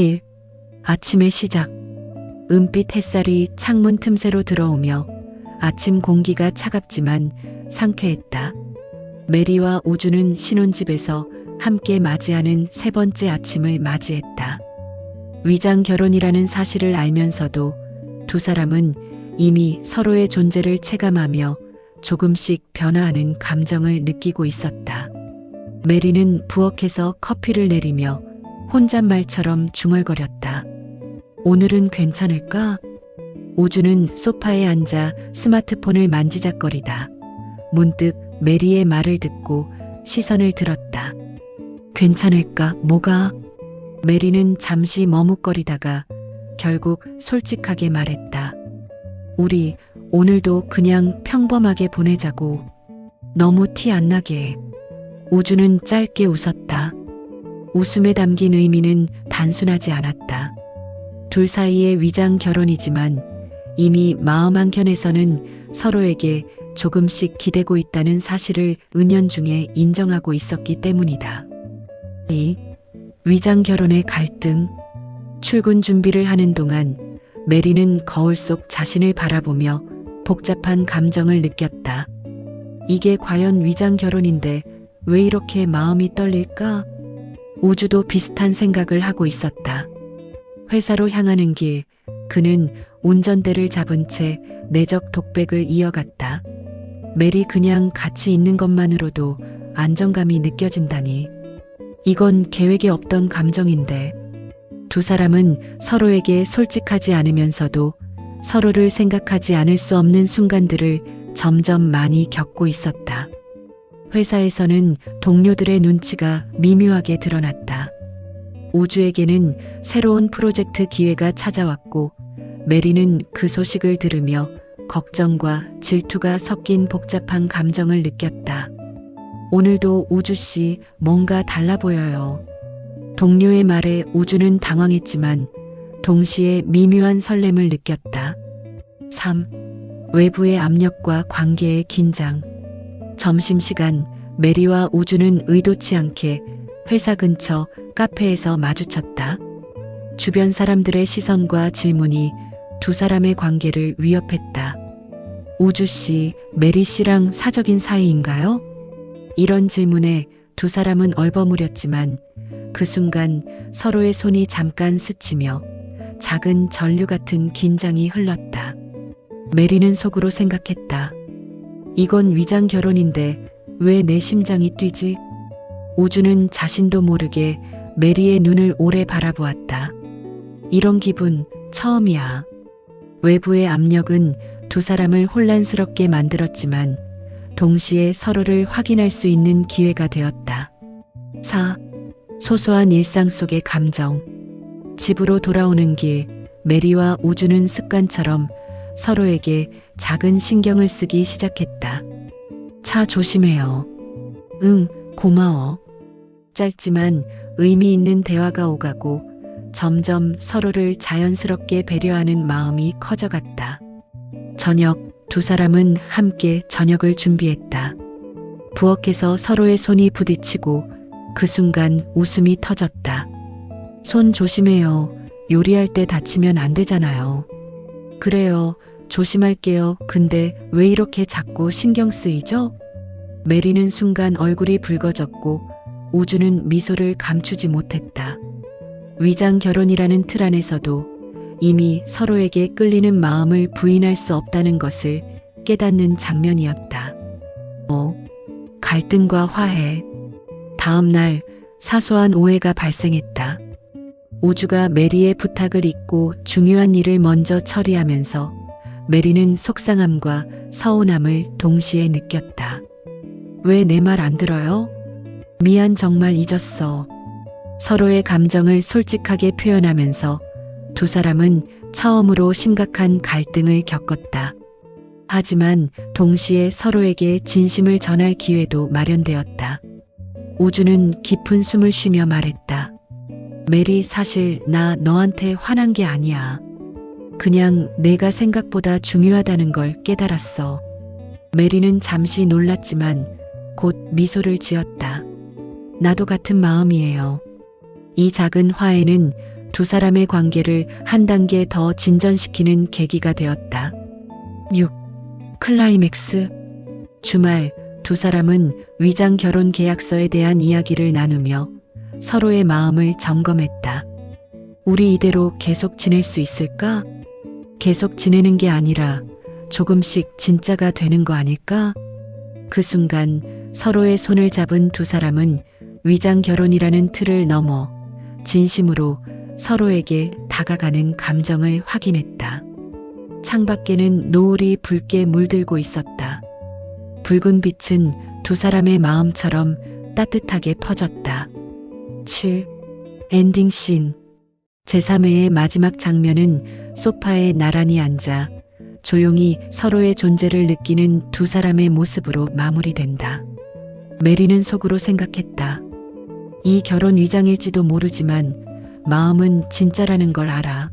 1. 아침의 시작. 은빛 햇살이 창문 틈새로 들어오며 아침 공기가 차갑지만 상쾌했다. 메리와 우주는 신혼집에서 함께 맞이하는 세 번째 아침을 맞이했다. 위장 결혼이라는 사실을 알면서도 두 사람은 이미 서로의 존재를 체감하며 조금씩 변화하는 감정을 느끼고 있었다. 메리는 부엌에서 커피를 내리며 혼잣말처럼 중얼거렸다. 오늘은 괜찮을까? 우주는 소파에 앉아 스마트폰을 만지작거리다. 문득 메리의 말을 듣고 시선을 들었다. 괜찮을까? 뭐가? 메리는 잠시 머뭇거리다가 결국 솔직하게 말했다. 우리 오늘도 그냥 평범하게 보내자고. 너무 티 안 나게. 우주는 짧게 웃었다. 웃음에 담긴 의미는 단순하지 않았다. 둘 사이의 위장 결혼이지만 이미 마음 한켠에서는 서로에게 조금씩 기대고 있다는 사실을 은연중에 인정하고 있었기 때문이다. 2. 위장 결혼의 갈등. 출근 준비를 하는 동안 메리는 거울 속 자신을 바라보며 복잡한 감정을 느꼈다. 이게 과연 위장 결혼인데 왜 이렇게 마음이 떨릴까? 우주도 비슷한 생각을 하고 있었다. 회사로 향하는 길, 그는 운전대를 잡은 채 내적 독백을 이어갔다. 메리 그냥 같이 있는 것만으로도 안정감이 느껴진다니. 이건 계획에 없던 감정인데. 두 사람은 서로에게 솔직하지 않으면서도 서로를 생각하지 않을 수 없는 순간들을 점점 많이 겪고 있었다. 회사에서는 동료들의 눈치가 미묘하게 드러났다. 우주에게는 새로운 프로젝트 기회가 찾아왔고 메리는 그 소식을 들으며 걱정과 질투가 섞인 복잡한 감정을 느꼈다. 오늘도 우주 씨 뭔가 달라 보여요. 동료의 말에 우주는 당황했지만 동시에 미묘한 설렘을 느꼈다. 3. 외부의 압력과 관계의 긴장. 점심시간 메리와 우주는 의도치 않게 회사 근처 카페에서 마주쳤다. 주변 사람들의 시선과 질문이 두 사람의 관계를 위협했다. 우주 씨, 메리 씨랑 사적인 사이인가요? 이런 질문에 두 사람은 얼버무렸지만 그 순간 서로의 손이 잠깐 스치며 작은 전류 같은 긴장이 흘렀다. 메리는 속으로 생각했다. 이건 위장 결혼인데 왜 내 심장이 뛰지? 우주는 자신도 모르게 메리의 눈을 오래 바라보았다. 이런 기분 처음이야. 외부의 압력은 두 사람을 혼란스럽게 만들었지만 동시에 서로를 확인할 수 있는 기회가 되었다. 4. 소소한 일상 속의 감정. 집으로 돌아오는 길, 메리와 우주는 습관처럼 서로에게 작은 신경을 쓰기 시작했다. 차 조심해요. 응, 고마워. 짧지만 의미 있는 대화가 오가고 점점 서로를 자연스럽게 배려하는 마음이 커져갔다. 저녁 두 사람은 함께 저녁을 준비했다. 부엌에서 서로의 손이 부딪히고 그 순간 웃음이 터졌다. 손 조심해요. 요리할 때 다치면 안 되잖아요. 그래요. 조심할게요. 근데 왜 이렇게 자꾸 신경 쓰이죠? 메리는 순간 얼굴이 붉어졌고 우주는 미소를 감추지 못했다. 위장 결혼이라는 틀 안에서도 이미 서로에게 끌리는 마음을 부인할 수 없다는 것을 깨닫는 장면이었다. 5. 갈등과 화해. 다음 날 사소한 오해가 발생했다. 우주가 메리의 부탁을 잊고 중요한 일을 먼저 처리하면서 메리는 속상함과 서운함을 동시에 느꼈다. 왜 내 말 안 들어요? 미안 정말 잊었어. 서로의 감정을 솔직하게 표현하면서 두 사람은 처음으로 심각한 갈등을 겪었다. 하지만 동시에 서로에게 진심을 전할 기회도 마련되었다. 우주는 깊은 숨을 쉬며 말했다. 메리 사실 나 너한테 화난 게 아니야. 그냥 내가 생각보다 중요하다는 걸 깨달았어. 메리는 잠시 놀랐지만 곧 미소를 지었다. 나도 같은 마음이에요. 이 작은 화해는 두 사람의 관계를 한 단계 더 진전시키는 계기가 되었다. 6. 클라이맥스. 주말 두 사람은 위장 결혼 계약서에 대한 이야기를 나누며 서로의 마음을 점검했다. 우리 이대로 계속 지낼 수 있을까? 계속 지내는 게 아니라 조금씩 진짜가 되는 거 아닐까? 그 순간 서로의 손을 잡은 두 사람은 위장 결혼이라는 틀을 넘어 진심으로 서로에게 다가가는 감정을 확인했다. 창밖에는 노을이 붉게 물들고 있었다. 붉은 빛은 두 사람의 마음처럼 따뜻하게 퍼졌다. 7. 엔딩 씬. 제3회의 마지막 장면은 소파에 나란히 앉아 조용히 서로의 존재를 느끼는 두 사람의 모습으로 마무리된다. 메리는 속으로 생각했다. 이 결혼 위장일지도 모르지만 마음은 진짜라는 걸 알아.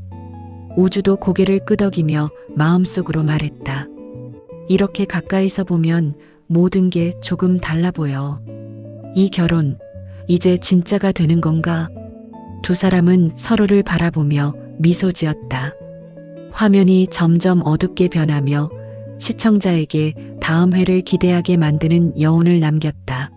우주도 고개를 끄덕이며 마음속으로 말했다. 이렇게 가까이서 보면 모든 게 조금 달라 보여. 이 결혼, 이제 진짜가 되는 건가? 두 사람은 서로를 바라보며 미소 지었다. 화면이 점점 어둡게 변하며 시청자에게 다음 회를 기대하게 만드는 여운을 남겼다.